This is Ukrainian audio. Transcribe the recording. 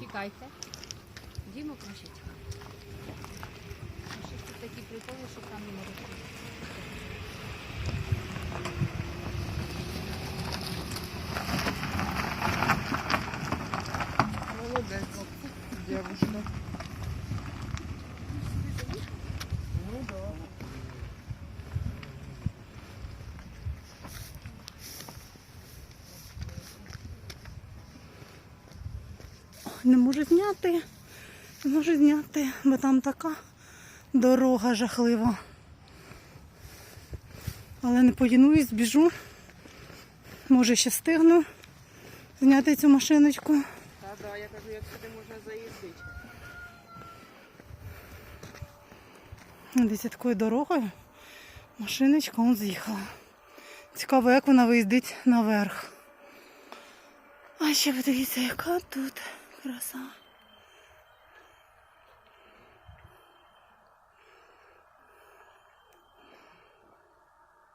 Тікайте. Дімо краще. Щось тут такі приколи, що там не можуть. Молодець, девушка. Не можу зняти. Не можу зняти, бо там така дорога жахлива. Але не поїнуюсь, біжу. Може ще стигну зняти цю машиночку. Та да, я кажу, як сюди можна заїздити. Десь такою дорогою машиночка он з'їхала. Цікаво, як вона виїздить наверх. А ще подивіться, яка тут 倉さん。